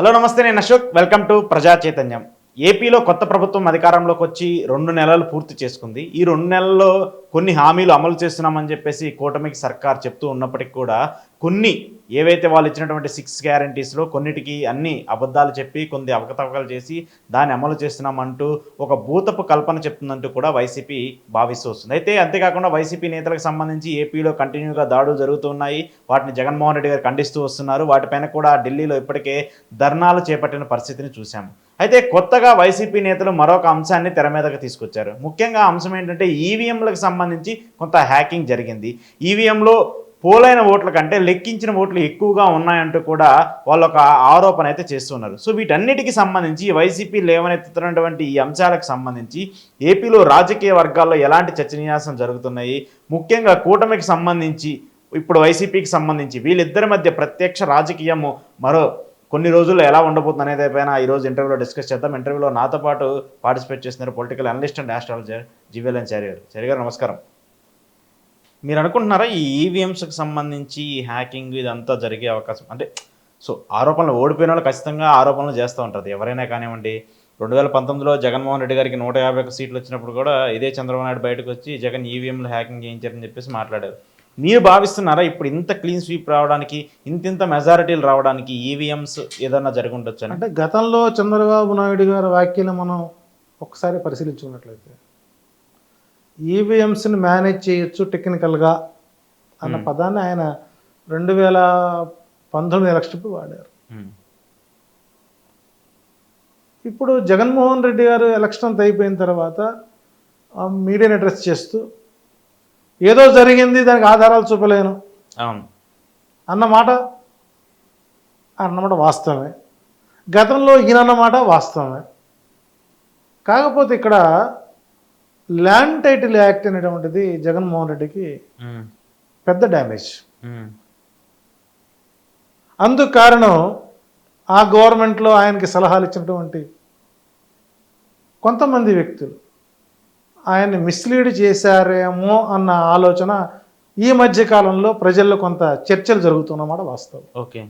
Hello నమస్తే నేను Ashok. Welcome to ప్రజా చైతన్యం ఏపీలో కొత్త ప్రభుత్వం అధికారంలోకి వచ్చి రెండు నెలలు పూర్తి చేసుకుంది. ఈ రెండు నెలల్లో కొన్ని హామీలు అమలు చేస్తున్నామని చెప్పేసి కూటమికి సర్కార్ చెప్తూ ఉన్నప్పటికీ కూడా కొన్ని ఏవైతే వాళ్ళు ఇచ్చినటువంటి సిక్స్ గ్యారంటీస్లో కొన్నిటికి అన్ని అబద్ధాలు చెప్పి కొన్ని అవకతవకలు చేసి దాన్ని అమలు చేస్తున్నామంటూ ఒక భూతపు కల్పన చెప్తుందంటూ కూడా వైసీపీ భావిస్తూ వస్తుంది. అయితే అంతేకాకుండా వైసీపీ నేతలకు సంబంధించి ఏపీలో కంటిన్యూగా దాడులు జరుగుతున్నాయి వాటిని జగన్మోహన్ రెడ్డి గారు ఖండిస్తూ వస్తున్నారు. వాటిపైన కూడా ఢిల్లీలో ఇప్పటికే ధర్నాలు చేపట్టిన పరిస్థితిని చూశాము. అయితే కొత్తగా వైసీపీ నేతలు మరొక అంశాన్ని తెర మీదకి తీసుకొచ్చారు. ముఖ్యంగా అంశం ఏంటంటే ఈవీఎంలకు సంబంధించి కొంత హ్యాకింగ్ జరిగింది. ఈవీఎంలో పోలైన ఓట్ల కంటే లెక్కించిన ఓట్లు ఎక్కువగా ఉన్నాయంటూ కూడా వాళ్ళు ఒక ఆరోపణ అయితే చేస్తున్నారు. సో వీటన్నిటికీ సంబంధించి వైసీపీ లేవనెత్తుతున్నటువంటి ఈ అంశాలకు సంబంధించి ఏపీలో రాజకీయ వర్గాల్లో ఎలాంటి చర్చనీయాసం జరుగుతున్నాయి? ముఖ్యంగా కూటమికి సంబంధించి ఇప్పుడు వైసీపీకి సంబంధించి వీళ్ళిద్దరి మధ్య ప్రత్యక్ష రాజకీయము మరో కొన్ని రోజుల్లో ఎలా ఉండబోతుంది అనేది పైన ఈరోజు ఇంటర్వ్యూలో డిస్కస్ చేద్దాం. ఇంటర్వ్యూలో నాతో పాటు పార్టిసిపేట్ చేస్తున్నారు political analyst and astrologer GVLN Chari garu. Chari garu నమస్కారం. మీరు అనుకుంటున్నారా ఈ ఈవీఎంస్కి సంబంధించి ఈ హ్యాకింగ్ ఇదంతా జరిగే అవకాశం? అంటే సో ఆరోపణలు ఓడిపోయిన వాళ్ళు ఖచ్చితంగా ఆరోపణలు చేస్తూ ఉంటుంది ఎవరైనా కానివ్వండి. రెండు వేల పంతొమ్మిదిలో జగన్మోహన్ రెడ్డి గారికి నూట యాభై సీట్లు వచ్చినప్పుడు కూడా ఇదే చంద్రబాబు నాయుడు బయటకు వచ్చి జగన్ ఈవీఎంలు హ్యాకింగ్ చేయించారని చెప్పేసి మాట్లాడారు. మీరు భావిస్తున్నారా ఇప్పుడు ఇంత క్లీన్ స్వీప్ రావడానికి ఇంత ఇంత మెజారిటీలు రావడానికి ఈవీఎంస్ ఏదన్నా జరిగి ఉండొచ్చు అని అంటే గతంలో చంద్రబాబు నాయుడు గారి వ్యాఖ్యలు మనం ఒకసారి పరిశీలించుకున్నట్లయితే ఈవీఎంస్ని మేనేజ్ చేయొచ్చు టెక్నికల్గా అన్న పదాన్ని ఆయన రెండు వేల పంతొమ్మిది ఎలక్షన్కి వాడారు. ఇప్పుడు జగన్మోహన్ రెడ్డి గారు ఎలక్షన్ అంతా అయిపోయిన తర్వాత మీడియాని అడ్రస్ చేస్తూ ఏదో జరిగింది దానికి ఆధారాలు చూపలేను. అవును. అన్నమాట అన్నమాట వాస్తవమే. గతంలో ఈయనన్నమాట వాస్తవమే. కాకపోతే ఇక్కడ ల్యాండ్ టైటిల్ యాక్ట్ అనేటువంటిది జగన్మోహన్ రెడ్డికి పెద్ద డ్యామేజ్. అందుకు కారణం ఆ గవర్నమెంట్లో ఆయనకి సలహాలు ఇచ్చినటువంటి కొంతమంది వ్యక్తులు. ఆయన్ని మిస్లీడ్ చేశారేమో అన్న ఆలోచన ఈ మధ్య కాలంలో ప్రజల్లో కొంత చర్చలు జరుగుతున్నమాట వాస్తవం. ఓకే.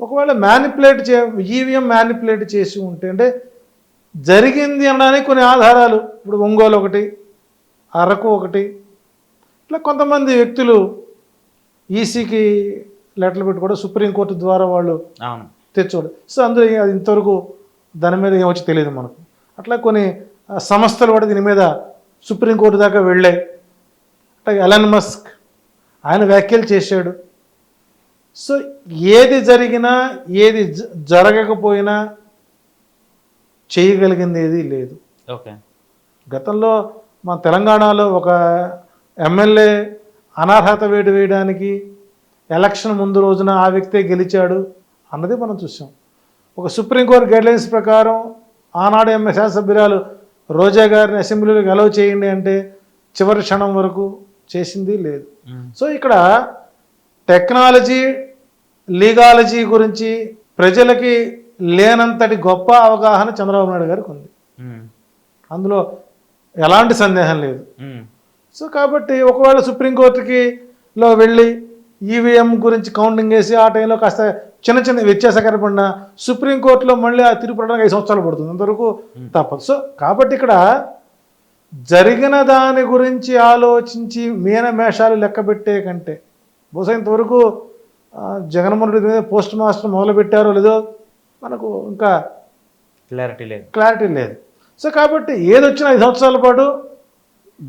ఒకవేళ మ్యానిపులేట్ చే ఈవీఎం మ్యానిపులేట్ చేసి ఉంటే అంటే జరిగింది అనడానికి కొన్ని ఆధారాలు. ఇప్పుడు ఒంగోలు ఒకటి అరకు ఒకటి ఇట్లా కొంతమంది వ్యక్తులు ఈసీకి లెటర్లు పెట్టి కూడా సుప్రీంకోర్టు ద్వారా వాళ్ళు అవును. తెచ్చుకోడు సో అందులో అది ఇంతవరకు దాని మీద ఏమొచ్చి తెలియదు మనకు. అట్లా కొన్ని సంస్థలు కూడా దీని మీద సుప్రీంకోర్టు దాకా వెళ్ళాయి అట్లాగే ఎలన్ మస్క్ ఆయన వ్యాఖ్యలు చేశాడు. సో ఏది జరిగినా ఏది జరగకపోయినా చేయగలిగింది ఏది లేదు. ఓకే. గతంలో మన తెలంగాణలో ఒక ఎమ్మెల్యే అనర్హత వేటు వేయడానికి ఎలక్షన్ ముందు రోజున ఆ వ్యక్తే గెలిచాడు అన్నది మనం చూసాం. ఒక సుప్రీంకోర్టు గైడ్లైన్స్ ప్రకారం ఆనాడు ఎంఏ శాసనసభ్యురాలు రోజా గారిని అసెంబ్లీలోకి అలౌ చేయండి అంటే చివరి క్షణం వరకు చేసింది లేదు. సో ఇక్కడ టెక్నాలజీ లీగాలజీ గురించి ప్రజలకి లేనంతటి గొప్ప అవగాహన చంద్రబాబు నాయుడు గారికి ఉంది. అందులో ఎలాంటి సందేహం లేదు. సో కాబట్టి ఒకవేళ సుప్రీంకోర్టుకి లో వెళ్ళి ఈవీఎం గురించి కౌంటింగ్ వేసి ఆ టైంలో కాస్త చిన్న చిన్న వ్యత్యాసం కనపడిన సుప్రీంకోర్టులో మళ్ళీ ఆ తీర్పు పడడానికి ఐదు సంవత్సరాలు పడుతుంది. అంతవరకు తప్పదు. సో కాబట్టి ఇక్కడ జరిగిన దాని గురించి ఆలోచించి మీన మేషాలు లెక్క పెట్టే కంటే బహుశా ఇంతవరకు జగన్మోహన్ రెడ్డి మీద పోస్ట్ మాస్టర్ మొదలు పెట్టారో లేదో మనకు ఇంకా క్లారిటీ లేదు. క్లారిటీ లేదు. సో కాబట్టి ఏది వచ్చినా ఐదు సంవత్సరాల పాటు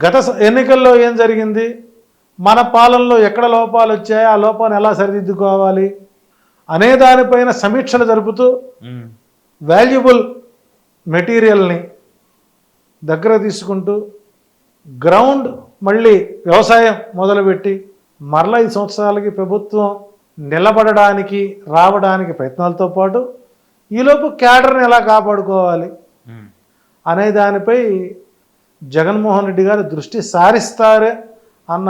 గత ఎన్నికల్లో ఏం జరిగింది? మన పాలనలో ఎక్కడ లోపాలు వచ్చాయి? ఆ లోపాన్ని ఎలా సరిదిద్దుకోవాలి? అనే దానిపైన సమీక్షలు జరుపుతూ వాల్యుబుల్ మెటీరియల్ని దగ్గర తీసుకుంటూ గ్రౌండ్ మళ్ళీ వ్యవసాయం మొదలుపెట్టి మరలా ఐదు సంవత్సరాలకి ప్రభుత్వం నిలబడడానికి రావడానికి ప్రయత్నాలతో పాటు ఈలోపు క్యాడర్ని ఎలా కాపాడుకోవాలి అనే దానిపై జగన్మోహన్ రెడ్డి గారు దృష్టి సారిస్తారే అన్న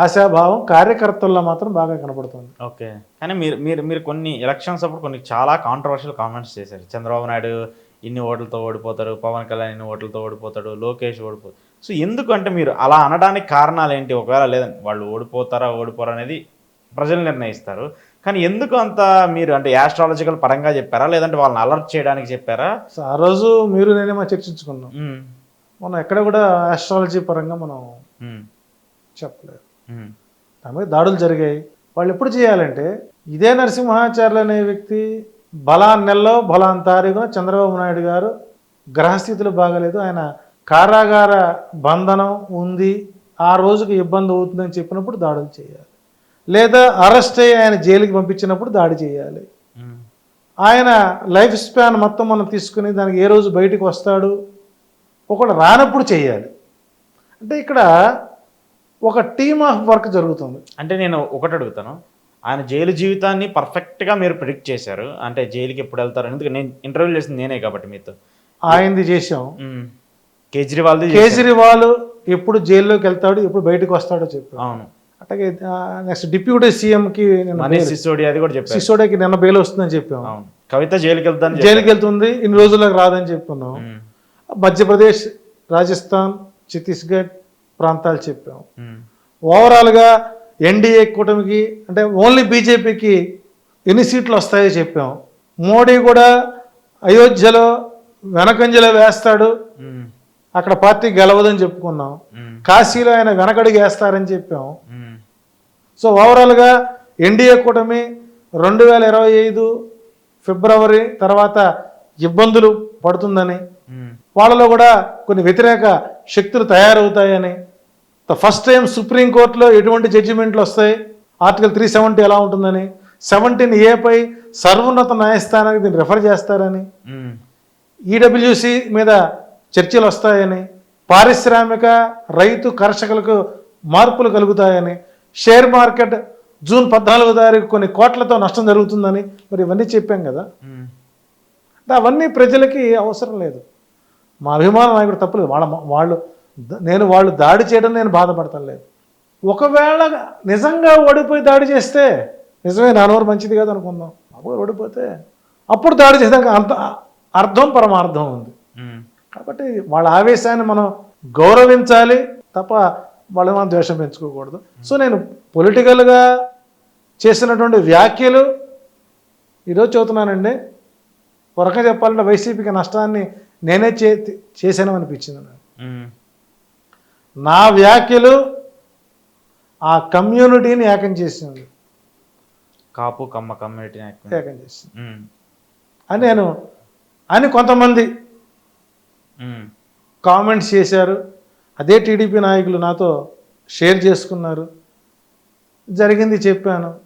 ఆశాభావం కార్యకర్తల్లో మాత్రం బాగా కనపడుతుంది. ఓకే. కానీ మీరు మీరు మీరు కొన్ని ఎలక్షన్స్ అప్పుడు కొన్ని చాలా కాంట్రవర్షియల్ కామెంట్స్ చేశారు. చంద్రబాబు నాయుడు ఇన్ని ఓట్లతో ఓడిపోతారు పవన్ కళ్యాణ్ ఇన్ని ఓట్లతో ఓడిపోతాడు లోకేష్ ఓడిపోతాడు. సో ఎందుకు అంటే మీరు అలా అనడానికి కారణాలు ఏంటి? ఒకవేళ లేదండి వాళ్ళు ఓడిపోతారా ఓడిపోరా అనేది ప్రజలు నిర్ణయిస్తారు. కానీ ఎందుకు అంత మీరు అంటే యాస్ట్రాలజికల్ పరంగా చెప్పారా? లేదంటే వాళ్ళని అలర్ట్ చేయడానికి చెప్పారా? సో ఆ రోజు మీరు నేనే మనం చర్చించుకున్నాం. మనం ఎక్కడ కూడా ఆస్ట్రాలజీ పరంగా మనం చెప్పలేదు దాని మీద దాడులు జరిగాయి. వాళ్ళు ఎప్పుడు చేయాలంటే ఇదే నరసింహాచార్యులు అనే వ్యక్తి బలాన్ నెలలో బలాన్ తారీఖున చంద్రబాబు నాయుడు గారు గ్రహస్థితులు బాగలేదు. ఆయన కారాగార బంధనం ఉంది. ఆ రోజుకి ఇబ్బంది అవుతుందని చెప్పినప్పుడు దాడులు చేయాలి. లేదా అరెస్ట్ అయ్యి ఆయన జైలుకి పంపించినప్పుడు దాడి చేయాలి. ఆయన లైఫ్ స్పాన్ మొత్తం మనం తీసుకుని దానికి ఏ రోజు బయటికి వస్తాడు? ఒకటి రానప్పుడు చేయాలి. అంటే ఇక్కడ ఒక టీమ్ ఆఫ్ వర్క్ జరుగుతుంది. అంటే నేను ఒకటి అడుగుతాను. ఆయన జైలు జీవితాన్ని పర్ఫెక్ట్గా మీరు ప్రిడిక్ట్ చేశారు. అంటే జైలుకి ఎప్పుడు వెళ్తారు? ఎందుకు నేను ఇంటర్వ్యూ చేసింది నేనే కాబట్టి మీతో. ఆయనది కేజ్రీవాల్ది చేశారు. కేజ్రీవాల్ ఎప్పుడు జైల్లోకి వెళ్తాడు ఎప్పుడు బయటకు వస్తాడో చెప్పాడు. అవును. అట్లాగే నెక్స్ట్ డిప్యూటీ సీఎంకి మనీష్ సిసోడియా అది కూడా చెప్పారు. సిసోడియాకి నిన్న బెయిల్ వస్తుందని చెప్పాం. అవును. కవిత జైలుకి వెళ్తాను జైలుకి వెళ్తుంది ఇన్ని రోజులకు రాదని చెప్పుకున్నాం మధ్యప్రదేశ్ రాజస్థాన్ ఛత్తీస్గఢ్ ప్రాంతాలు చెప్పాం. ఓవరాల్గా ఎన్డీఏ కూటమికి అంటే ఓన్లీ బీజేపీకి ఎన్ని సీట్లు వస్తాయో చెప్పాం. మోడీ కూడా అయోధ్యలో వెనకంజలో వేస్తాడు. అక్కడ పార్టీ గెలవదని చెప్పుకున్నాం. కాశీలో ఆయన వెనకడుగు వేస్తారని చెప్పాం. సో ఓవరాల్గా ఎన్డీఏ కూటమి రెండు వేల ఇరవై ఐదు ఫిబ్రవరి తర్వాత ఇబ్బందులు పడుతుందని వాళ్ళలో కూడా కొన్ని వ్యతిరేక శక్తులు తయారవుతాయని ఫస్ట్ టైం సుప్రీంకోర్టులో ఎటువంటి జడ్జిమెంట్లు వస్తాయి? ఆర్టికల్ త్రీ సెవెంటీ ఎలా ఉంటుందని? సెవెంటీన్ ఏపై సర్వోన్నత న్యాయస్థానానికి దీన్ని రెఫర్ చేస్తారని? ఈడబ్ల్యూసి మీద చర్చలు వస్తాయని? పారిశ్రామిక రైతు కర్షకులకు మార్పులు కలుగుతాయని? షేర్ మార్కెట్ జూన్ పద్నాలుగో తారీఖు కొన్ని కోట్లతో నష్టం జరుగుతుందని మరి ఇవన్నీ చెప్పాం కదా. అంటే అవన్నీ ప్రజలకి అవసరం లేదు. మా అభిమాన నాయకుడు తప్పలేదు. వాళ్ళ వాళ్ళు నేను వాళ్ళు దాడి చేయడం నేను బాధపడతాను లేదు. ఒకవేళ నిజంగా ఓడిపోయి దాడి చేస్తే నిజమే నా నోరు మంచిది కాదు అనుకుందాం. అప్పుడు ఓడిపోతే అప్పుడు దాడి చేసాక అంత అర్థం పరమార్థం ఉంది. కాబట్టి వాళ్ళ ఆవేశాన్ని మనం గౌరవించాలి తప్ప వాళ్ళ మనం ద్వేషం పెంచుకోకూడదు. సో నేను పొలిటికల్గా చేసినటువంటి వ్యాఖ్యలు ఈరోజు చెబుతున్నానండి ఒక రకంగా చెప్పాలంటే వైసీపీకి నష్టాన్ని నేనే చే చేశాను అనిపించింది నాకు. నా వ్యాఖ్యలు ఆ కమ్యూనిటీని ఏకం చేసింది. కాపు కమ్మ కమ్యూనిటీ నాయకుడు. ఏకం చేసింది. అని నేను అని కొంతమంది కామెంట్స్ చేశారు. అదే టీడీపీ నాయకులు నాతో షేర్ చేసుకున్నారు. జరిగింది చెప్పాను.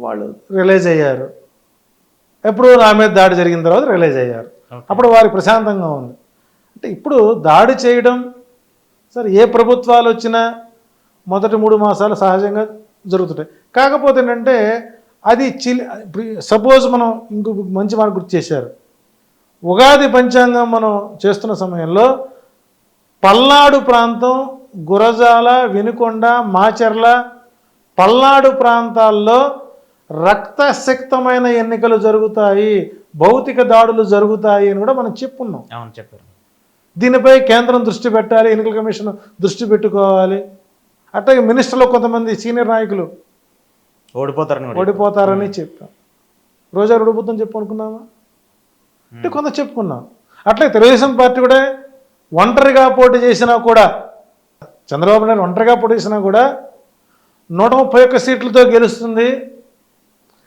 వాళ్ళు రిలైజ్ అయ్యారు. ఎప్పుడు నా మీద దాడి జరిగిన తర్వాత రిలైజ్ అయ్యారు. అప్పుడు వారికి ప్రశాంతంగా ఉంది. అంటే ఇప్పుడు దాడి చేయడం సరే ఏ ప్రభుత్వాలు వచ్చినా మొదటి మూడు మాసాలు సహజంగా జరుగుతుంటాయి. కాకపోతే ఏంటంటే అది చిల్ సపోజ్ మనం ఇంకొక మంచి మాట గుర్తు చేశారు. ఉగాది పంచాంగం మనం చేస్తున్న సమయంలో పల్నాడు ప్రాంతం గురజాల వినుకొండ మాచర్ల పల్నాడు ప్రాంతాల్లో రక్తశక్తమైన ఎన్నికలు జరుగుతాయి భౌతిక దాడులు జరుగుతాయి అని కూడా మనం చెప్పున్నాం. అవును చెప్పారు. దీనిపై కేంద్రం దృష్టి పెట్టాలి ఎన్నికల కమిషన్ దృష్టి పెట్టుకోవాలి. అట్లాగే మినిస్టర్లో కొంతమంది సీనియర్ నాయకులు ఓడిపోతారని ఓడిపోతారని చెప్పాం రోజా ఓడిపోతుందని చెప్పు అనుకున్నామా అంటే కొంత చెప్పుకున్నాం. అట్లే తెలుగుదేశం పార్టీ కూడా ఒంటరిగా పోటీ చేసినా కూడా చంద్రబాబు నాయుడు ఒంటరిగా పోటీ చేసినా కూడా నూట ముప్పై ఒక్క సీట్లతో గెలుస్తుంది.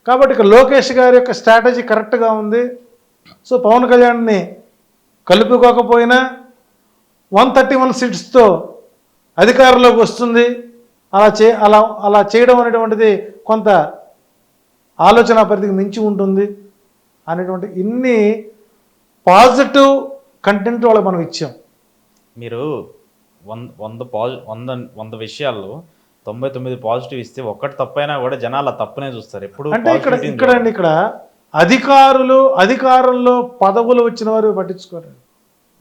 కాబట్టి ఇక లోకేష్ గారి యొక్క స్ట్రాటజీ కరెక్ట్గా ఉంది. సో పవన్ కళ్యాణ్ని కలుపుకోకపోయినా వన్ థర్టీ వన్ సీట్స్తో అధికారంలోకి వస్తుంది. అలా చే అలా అలా చేయడం అనేటువంటిది కొంత ఆలోచన పరిధికి మించి ఉంటుంది అనేటువంటి ఇన్ని పాజిటివ్ కంటెంట్ వాళ్ళకి మనం ఇచ్చాం. మీరు వంద వంద పాజి వంద వంద విషయాల్లో తొంభై తొమ్మిది పాజిటివ్ ఇస్తే ఒక్కటి తప్పైనా కూడా జనాలు ఆ తప్పునే చూస్తారు. ఎప్పుడు అంటే ఇక్కడ ఇక్కడ అండి ఇక్కడ అధికారులు అధికారంలో పదవులు వచ్చిన వారు పట్టించుకోరు.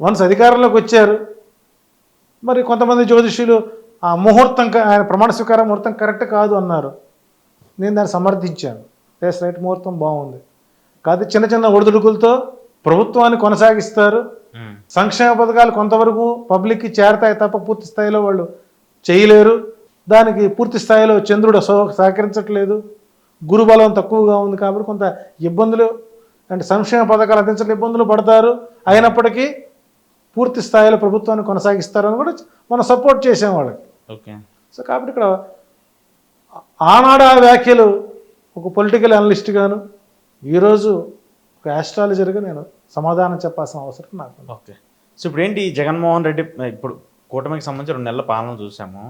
వన్స్ అధికారంలోకి వచ్చారు మరి కొంతమంది జ్యోతిష్యులు ఆ ముహూర్తం ఆయన ప్రమాణ స్వీకార ముహూర్తం కరెక్ట్ కాదు అన్నారు. నేను దాన్ని సమర్థించాను. ఎస్ రైట్ ముహూర్తం బాగుంది. కాదు చిన్న చిన్న ఒడిదుడుకులతో ప్రభుత్వాన్ని కొనసాగిస్తారు. సంక్షేమ పథకాలు కొంతవరకు పబ్లిక్కి చేరతాయి తప్ప పూర్తి స్థాయిలో వాళ్ళు చేయలేరు. దానికి పూర్తి స్థాయిలో చంద్రుడు సహ- సహకరించట్లేదు. గురుబలం తక్కువగా ఉంది కాబట్టి కొంత ఇబ్బందులు అంటే సంక్షేమ పథకాలు అందించడం ఇబ్బందులు పడతారు. అయినప్పటికీ పూర్తి స్థాయిలో ప్రభుత్వాన్ని కొనసాగిస్తారని కూడా మనం సపోర్ట్ చేసాం వాళ్ళకి. ఓకే. సో కాబట్టి ఇక్కడ ఆనాడు ఆ వ్యాఖ్యలు ఒక పొలిటికల్ అనలిస్ట్ గాను ఈరోజు ఒక ఆస్ట్రాలజర్గా నేను సమాధానం చెప్పాల్సిన అవసరం నాకు. ఓకే. సో ఇప్పుడు ఏంటి జగన్మోహన్ రెడ్డి ఇప్పుడు కూటమికి సంబంధించి రెండు నెలల పాలన చూసాము.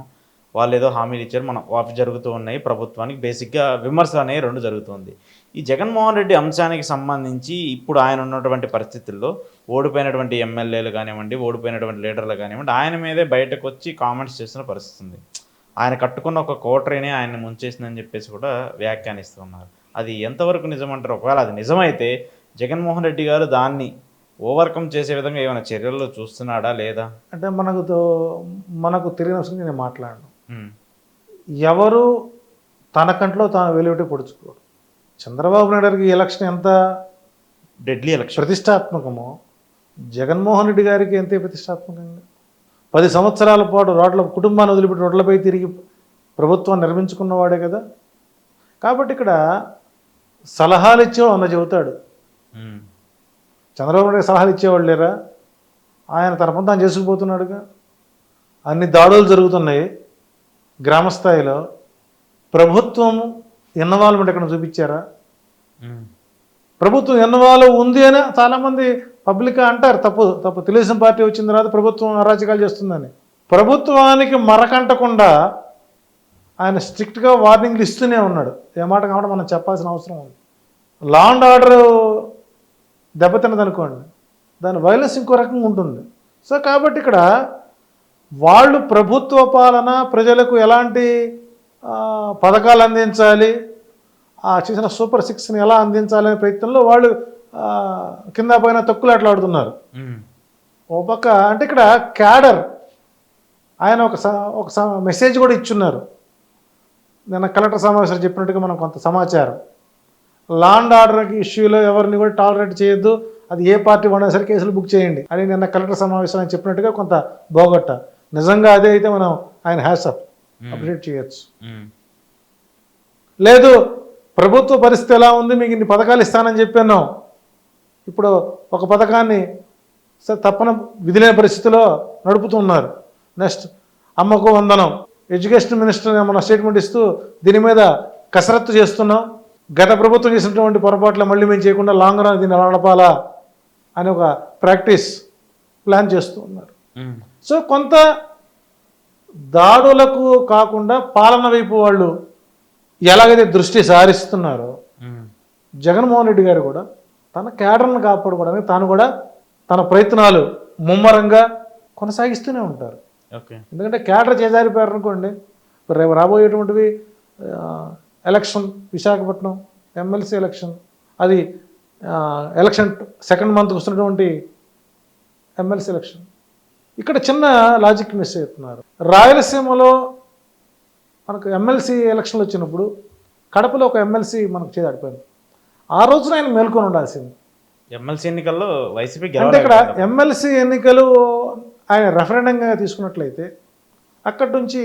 వాళ్ళు ఏదో హామీలు ఇచ్చారు మనం ఆఫ్ జరుగుతూ ఉన్నాయి ప్రభుత్వానికి బేసిక్గా విమర్శ అనేవి రెండు జరుగుతుంది. ఈ జగన్మోహన్ రెడ్డి అంశానికి సంబంధించి ఇప్పుడు ఆయన ఉన్నటువంటి పరిస్థితుల్లో ఓడిపోయినటువంటి ఎమ్మెల్యేలు కానివ్వండి ఓడిపోయినటువంటి లీడర్లు కానివ్వండి ఆయన మీదే బయటకు వచ్చి కామెంట్స్ చేస్తున్న పరిస్థితి ఉంది. ఆయన కట్టుకున్న ఒక కోటరీనే ఆయన ముంచేసిందని చెప్పేసి కూడా వ్యాఖ్యానిస్తున్నారు అది ఎంతవరకు నిజమంటారు? ఒకవేళ అది నిజమైతే జగన్మోహన్ రెడ్డి గారు దాన్ని ఓవర్కమ్ చేసే విధంగా ఏమైనా చర్యల్లో చూస్తున్నాడా లేదా? అంటే మనకు తో- మనకు తెలియని నేను మాట్లాడను. ఎవరు తన కంట్లో తాను వెలువటి పొడుచుకోడు. చంద్రబాబు నాయుడు గారికి ఎలక్షన్ ఎంత డెడ్లీ ఎలక్షన్. ప్రతిష్టాత్మకమో జగన్మోహన్ రెడ్డి గారికి ఎంతే ప్రతిష్టాత్మకంగా? పది సంవత్సరాల పాటు రోడ్ల కుటుంబాన్ని వదిలిపెట్టి రోడ్లపై తిరిగి ప్రభుత్వం నిర్మించుకున్నవాడే కదా? కాబట్టి ఇక్కడ సలహాలు ఇచ్చేవాడు అన్న చెబుతాడు. చంద్రబాబు నాయుడు సలహాలు ఇచ్చేవాళ్ళు లేరా? ఆయన తన పని తాను చేసుకుపోతున్నాడుగా? అన్ని దాడులు జరుగుతున్నాయి. గ్రామస్థాయిలో ప్రభుత్వం ఇన్వాల్వ్మెంట్ ఎక్కడ చూపించారా? ప్రభుత్వం ఎన్నవాళ్ళు ఉంది అని చాలామంది పబ్లిక్ అంటారు. తప్పు తప్పు. తెలుగుదేశం పార్టీ వచ్చిన తర్వాత ప్రభుత్వం అరాచకాలు చేస్తుందని. ప్రభుత్వానికి మరకంటకుండా ఆయన స్ట్రిక్ట్గా వార్నింగ్లు ఇస్తూనే ఉన్నాడు. ఏ మాట కాబట్టి మనం చెప్పాల్సిన అవసరం ఉంది. లా అండ్ ఆర్డర్ దెబ్బతిన్నది అనుకోండి దాని వైలెన్స్ ఇంకో రకంగా ఉంటుంది. సో కాబట్టి ఇక్కడ వాళ్ళు ప్రభుత్వ పాలన ప్రజలకు ఎలాంటి పథకాలు అందించాలి ఆ చేసిన సూపర్ సిక్స్ని ఎలా అందించాలనే ప్రయత్నంలో వాళ్ళు కింద పైన తొక్కులాట్లాడుతున్నారు ఓ పక్క అంటే ఇక్కడ క్యాడర్ ఆయన ఒక ఒక మెసేజ్ కూడా ఇచ్చున్నారు. నిన్న కలెక్టర్ సమావేశంలో చెప్పినట్టుగా మనం కొంత సమాచారం. లాండ్ ఆర్డర్ ఇష్యూలో ఎవరిని కూడా టాలరేట్ చేయొద్దు. అది ఏ పార్టీ ఉన్నా సరే కేసులు బుక్ చేయండి. అని నిన్న కలెక్టర్ సమావేశంలో ఆయన చెప్పినట్టుగా కొంత బోగొట్ట. నిజంగా అదే అయితే మనం ఆయన హ్యాసప్ అప్డేట్ చేయొచ్చు. ఉమ్, లేదు ప్రభుత్వ పరిస్థితి ఎలా ఉంది మీకు ఇన్ని పథకాలు ఇస్తానని చెప్పాను. ఇప్పుడు ఒక పథకాన్ని తప్పన విధిలేని పరిస్థితిలో నడుపుతున్నారు. నెక్స్ట్ అమ్మకు వందనం. ఎడ్యుకేషన్ మినిస్టర్ మన స్టేట్మెంట్ ఇస్తూ దీని మీద కసరత్తు చేస్తున్నాం. గత ప్రభుత్వం చేసినటువంటి పొరపాట్లు మళ్ళీ మేము చేయకుండా లాంగ్ రన్ దీన్ని నడపాలా అని ఒక ప్రాక్టీస్ ప్లాన్ చేస్తూ ఉన్నారు. ఉమ్, సో కొంత దాడులకు కాకుండా పాలన వైపు వాళ్ళు ఎలాగైతే దృష్టి సారిస్తున్నారో జగన్మోహన్ రెడ్డి గారు కూడా తన కేడర్ను కాపాడుకోవడానికి తాను కూడా తన ప్రయత్నాలు ముమ్మరంగా కొనసాగిస్తూనే ఉంటారు. ఓకే. ఎందుకంటే కేడర్ చేజారిపోయారు అనుకోండి రేపు రాబోయేటువంటివి ఎలక్షన్ విశాఖపట్నం ఎమ్మెల్సీ ఎలక్షన్ అది ఎలక్షన్ సెకండ్ మంత్కి వస్తున్నటువంటి ఎమ్మెల్సీ ఎలక్షన్. ఇక్కడ చిన్న లాజిక్ మిస్ అవుతున్నారు. రాయలసీమలో మనకు ఎమ్మెల్సీ ఎలక్షన్లు వచ్చినప్పుడు కడపలో ఒక ఎమ్మెల్సీ మనకు చేదాడిపోయింది ఆ రోజున ఆయన మేల్కొని ఉండాల్సింది. ఎమ్మెల్సీ ఎన్నికల్లో వైసీపీ అంటే ఇక్కడ ఎమ్మెల్సీ ఎన్నికలు ఆయన రెఫరెండంగా తీసుకున్నట్లయితే అక్కడి నుంచి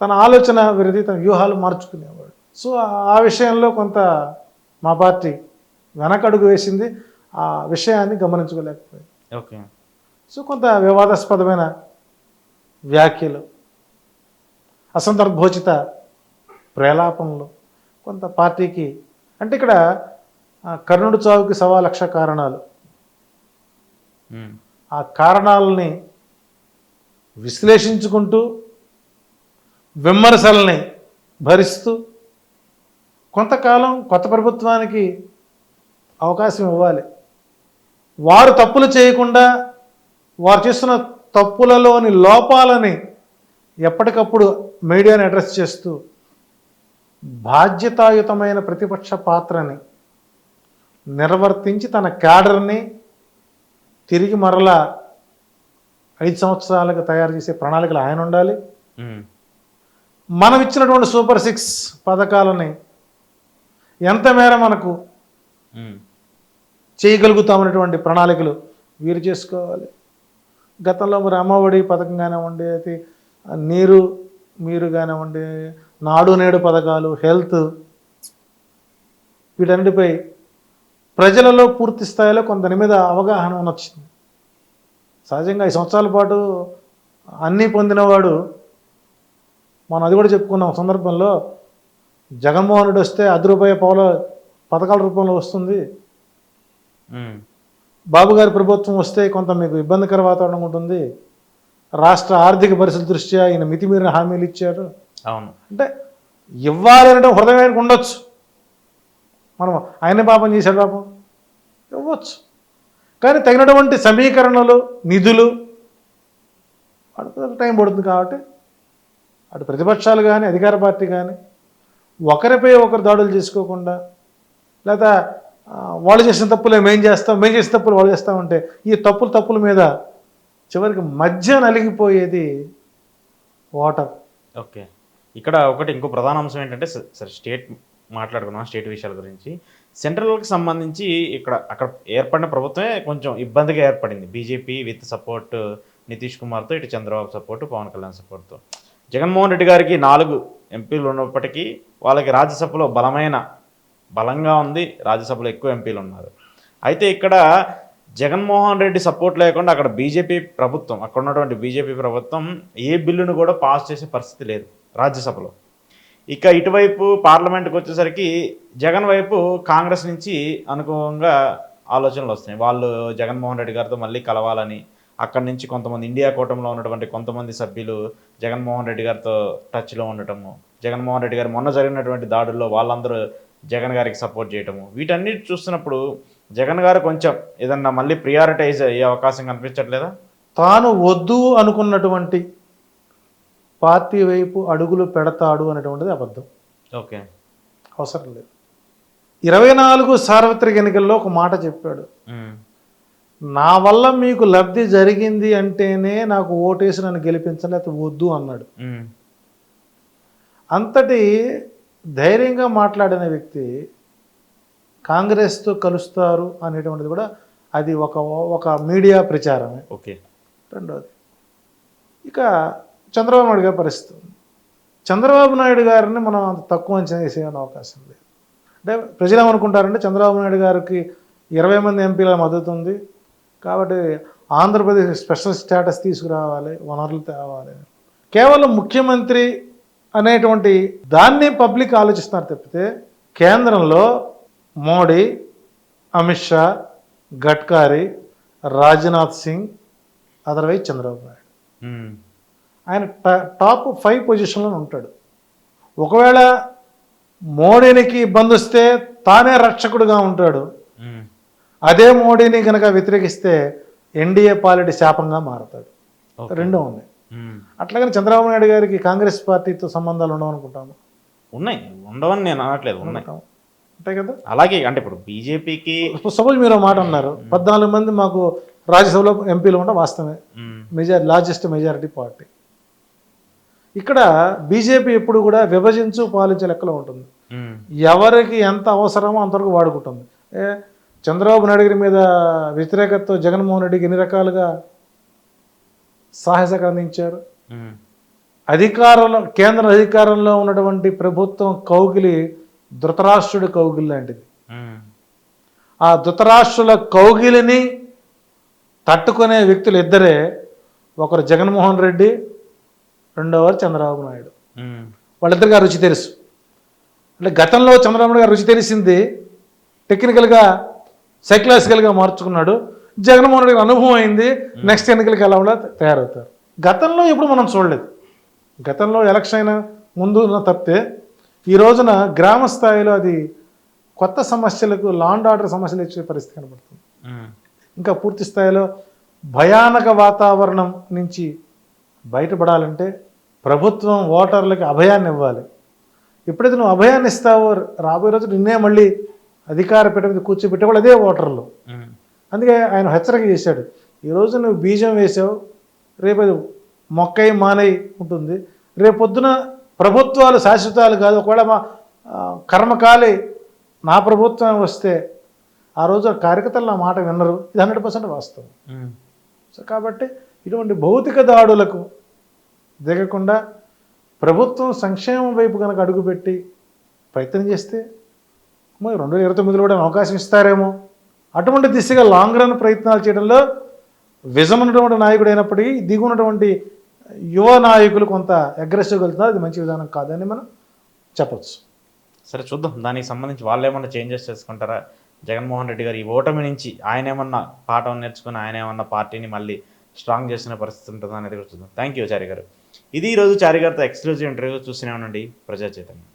తన ఆలోచన విరది తన వ్యూహాలు మార్చుకునేవాడు. సో ఆ విషయంలో కొంత మా పార్టీ వెనకడుగు వేసింది. ఆ విషయాన్ని గమనించుకోలేకపోయింది. ఓకే. సో కొంత వివాదాస్పదమైన వ్యాఖ్యలు అసందర్భోచిత ప్రేలాపనలు కొంత పార్టీకి అంటే ఇక్కడ కర్ణుడి చావుకి సవా లక్ష కారణాలు. ఆ కారణాలని విశ్లేషించుకుంటూ విమర్శల్ని భరిస్తూ కొంతకాలం కొత్త ప్రభుత్వానికి అవకాశం ఇవ్వాలి. వారు తప్పులు చేయకుండా వారు చేస్తున్న తప్పులలోని లోపాలని ఎప్పటికప్పుడు మీడియాని అడ్రస్ చేస్తూ బాధ్యతాయుతమైన ప్రతిపక్ష పాత్రని నిర్వర్తించి తన క్యాడర్ని తిరిగి మరలా ఐదు సంవత్సరాలకు తయారు చేసే ప్రణాళికలు ఆయన ఉండాలి. మనం ఇచ్చినటువంటి సూపర్ సిక్స్ పథకాలని ఎంత మేర మనకు చేయగలుగుతామనేటువంటి ప్రణాళికలు వీరు చేసుకోవాలి. గతంలో మరి పథకం కానివ్వండి అయితే నీరు మీరు కానివ్వండి నాడు నేడు పథకాలు హెల్త్ వీటన్నిటిపై ప్రజలలో పూర్తి స్థాయిలో కొంత మీద అవగాహన వచ్చింది సహజంగా ఈ సంవత్సరాల పాటు అన్నీ పొందినవాడు మనం అది కూడా చెప్పుకున్నాం సందర్భంలో జగన్మోహన్ రెడ్డి వస్తే అది రూపాయ పౌల పథకాల రూపంలో వస్తుంది. బాబు గారి ప్రభుత్వం వస్తే కొంత మీకు ఇబ్బందికర వాతావరణం ఉంటుంది. రాష్ట్ర ఆర్థిక పరిస్థితి దృష్ట్యా ఈయన మితిమీరిన హామీలు ఇచ్చారు. అవును. అంటే ఇవ్వాలి అంటే హృదయానికి ఉండొచ్చు. మనం ఆయనే పాపం చేశాడు పాపం. ఇవ్వచ్చు. కానీ తగినటువంటి సమీకరణలు నిధులు అటు టైం పడుతుంది కాబట్టి అటు ప్రతిపక్షాలు కానీ అధికార పార్టీ కానీ ఒకరిపై ఒకరు దాడులు చేసుకోకుండా లేదా వాళ్ళు చేసిన తప్పులే మేం చేస్తాం? మేము చేసిన తప్పులు వాళ్ళు చేస్తామంటే ఈ తప్పులు తప్పుల మీద చివరికి మధ్య నలిగిపోయేది వాటర్. ఓకే. ఇక్కడ ఒకటి ఇంకో ప్రధాన అంశం ఏంటంటే స- సరే స్టేట్ మాట్లాడుకున్నాం స్టేట్ విషయాల గురించి. సెంట్రల్కి సంబంధించి ఇక్కడ అక్కడ ఏర్పడిన ప్రభుత్వమే కొంచెం ఇబ్బందిగా ఏర్పడింది. బీజేపీ విత్ సపోర్ట్ నితీష్ కుమార్తో ఇటు చంద్రబాబు సపోర్ట్ పవన్ కళ్యాణ్ సపోర్ట్తో. జగన్మోహన్ రెడ్డి గారికి నాలుగు ఎంపీలు ఉన్నప్పటికీ వాళ్ళకి రాజ్యసభలో బలమైన బలంగా ఉంది రాజ్యసభలో ఎక్కువ ఎంపీలు ఉన్నారు. అయితే ఇక్కడ జగన్మోహన్ రెడ్డి సపోర్ట్ లేకుండా అక్కడ బీజేపీ ప్రభుత్వం అక్కడ ఉన్నటువంటి బీజేపీ ప్రభుత్వం ఏ బిల్లును కూడా పాస్ చేసే పరిస్థితి లేదు రాజ్యసభలో. ఇక ఇటువైపు పార్లమెంట్కి వచ్చేసరికి జగన్ వైపు కాంగ్రెస్ నుంచి అనుకూలంగా ఆలోచనలు వస్తున్నాయి. వాళ్ళు జగన్మోహన్ రెడ్డి గారితో మళ్ళీ కలవాలని అక్కడి నుంచి కొంతమంది ఇండియా కూటమిలో ఉన్నటువంటి కొంతమంది సభ్యులు జగన్మోహన్ రెడ్డి గారితో టచ్లో ఉండటము జగన్మోహన్ రెడ్డి గారు మొన్న జరిగినటువంటి దాడుల్లో వాళ్ళందరూ జగన్ గారికి సపోర్ట్ చేయటము. వీటన్నిటి చూస్తున్నప్పుడు జగన్ గారు కొంచెం ఏదన్నా మళ్ళీ ప్రియారిటైజ్ అయ్యే అవకాశం కనిపించట్లేదా? తాను వద్దు అనుకున్నటువంటి పార్టీ వైపు అడుగులు పెడతాడు అనేటువంటిది అబద్ధం. ఓకే. అవసరం లేదు. ఇరవై నాలుగు సార్వత్రిక ఎన్నికల్లో ఒక మాట చెప్పాడు. నా వల్ల మీకు లబ్ధి జరిగింది అంటేనే నాకు ఓటేసి నన్ను గెలిపించండి లేకపోతే వద్దు అన్నాడు. అంతటి ధైర్యంగా మాట్లాడిన వ్యక్తి కాంగ్రెస్తో కలుస్తారు అనేటువంటిది కూడా అది ఒక ఒక మీడియా ప్రచారమే. ఓకే. రెండోది ఇక చంద్రబాబు నాయుడు గారి పరిస్థితి. ఉంది. చంద్రబాబు నాయుడు గారిని మనం అంత తక్కువ అంచనా వేసే అవకాశం లేదు. అంటే ప్రజలు ఏమనుకుంటారంటే చంద్రబాబు నాయుడు గారికి ఇరవై మంది ఎంపీల మద్దతు ఉంది. కాబట్టి ఆంధ్రప్రదేశ్ స్పెషల్ స్టేటస్ తీసుకురావాలి వనరులు తేవాలి. కేవలం ముఖ్యమంత్రి అనేటువంటి దాన్ని పబ్లిక్ ఆలోచిస్తున్నారు తప్పితే కేంద్రంలో మోడీ అమిత్ షా గడ్కారీ రాజ్నాథ్ సింగ్ అదర్వైజ్ చంద్రబాబు నాయుడు. ఆయన టాప్ ఫైవ్ పొజిషన్లో ఉంటాడు. ఒకవేళ మోడీనికి ఇబ్బంది వస్తే తానే రక్షకుడుగా ఉంటాడు. అదే మోడీని కనుక వ్యతిరేకిస్తే ఎన్డీఏ పాలిటి శాపంగా మారతాడు. రెండూ ఉన్నాయి. అట్లాగని చంద్రబాబు నాయుడు గారికి కాంగ్రెస్ పార్టీతో సంబంధాలు ఉండవు అనుకుంటాము ఉన్నాయి. ఉండవని నేను అనట్లేదు. ఉన్నాయి. అంతే కదా? అలాగే అంటే ఇప్పుడు బీజేపీకి సపోజ్ మీరు మాట అన్నారు. పద్నాలుగు మంది మాకు రాజ్యసభలో ఎంపీలు ఉంటే వాస్తవమే. Major largest majority party. ఇక్కడ బీజేపీ ఎప్పుడు కూడా విభజించు పాలించే లెక్కలో ఉంటుంది. ఎవరికి ఎంత అవసరమో అంతవరకు వాడుకుంటుంది. చంద్రబాబు నాయుడు గారి మీద వ్యతిరేకతతో జగన్మోహన్ రెడ్డికి ఎన్ని రకాలుగా సాహస అందించారు అధికారంలో కేంద్ర అధికారంలో ఉన్నటువంటి ప్రభుత్వం కౌగిలి ధృతరాష్ట్రుడి కౌగిలి లాంటిది. ఆ ధృతరాష్ట్రుల కౌగిలిని తట్టుకునే వ్యక్తులు ఇద్దరే ఒకరు జగన్మోహన్ రెడ్డి రెండవరు చంద్రబాబు నాయుడు. వాళ్ళిద్దరికి ఆ రుచి తెలుసు. అంటే గతంలో చంద్రబాబు నాయుడు గారు రుచి తెలిసింది. టెక్నికల్గా సైకలాజికల్గా మార్చుకున్నాడు. జగన్మోహన్ రెడ్డి అనుభవం అయింది నెక్స్ట్ ఎన్నికలకి ఎలా ఉండాలో తయారవుతారు. గతంలో ఇప్పుడు మనం చూడలేదు. గతంలో ఎలక్షన్ అయిన ముందు తప్పితే ఈ రోజున గ్రామ స్థాయిలో అది కొత్త సమస్యలకు లాండ్ ఆర్డర్ సమస్యలు ఇచ్చే పరిస్థితి కనబడుతుంది. ఇంకా పూర్తి స్థాయిలో భయానక వాతావరణం నుంచి బయటపడాలంటే ప్రభుత్వం ఓటర్లకి అభయాన్ని ఇవ్వాలి. ఎప్పుడైతే నువ్వు అభయాన్ని ఇస్తావో రాబోయే రోజు నిన్నే మళ్ళీ అధికార పీఠ మీద కూర్చోబెట్టే వాళ్ళు అదే ఓటర్లు. అందుకే ఆయన హెచ్చరిక చేశాడు ఈరోజు నువ్వు బీజం వేసావు రేపు అది మొక్కై మానై ఉంటుంది. రేపు పొద్దున ప్రభుత్వాలు శాశ్వతాలు కాదు ఒకవేళ మా కర్మకాలి నా ప్రభుత్వం వస్తే ఆ రోజు కార్యకర్తలు నా మాట వినరు. ఇది హండ్రెడ్ పర్సెంట్ వాస్తవం. సో కాబట్టి ఇటువంటి భౌతిక దాడులకు దిగకుండా ప్రభుత్వం సంక్షేమం వైపు కనుక అడుగుపెట్టి ప్రయత్నం చేస్తే మరి రెండు వేల ఇరవై తొమ్మిదిలో కూడా అవకాశం ఇస్తారేమో. అటువంటి దిశగా లాంగ్ రన్ ప్రయత్నాలు చేయడంలో విజన్ ఉన్నటువంటి నాయకుడు అయినప్పటికీ దిగు యువ నాయకులు కొంత అగ్రెసివ్గా వెళ్తున్నారు. అది మంచి విధానం కాదని మనం చెప్పచ్చు. సరే చూద్దాం. దానికి సంబంధించి వాళ్ళు ఏమన్నా చేంజెస్ చేసుకుంటారా? జగన్మోహన్ రెడ్డి గారు ఈ ఓటమి నుంచి ఆయన ఏమన్నా పాఠం నేర్చుకుని ఆయన ఏమన్నా పార్టీని మళ్ళీ స్ట్రాంగ్ చేసిన పరిస్థితి ఉంటుందా అనేది కూడా చూద్దాం. థ్యాంక్ యూ చారి గారు. ఇది ఈరోజు చారి గారితో ఎక్స్క్లూజివ్ ఇంటర్వ్యూ చూస్తూనే ఉండండి. ప్రజా చైతన్యం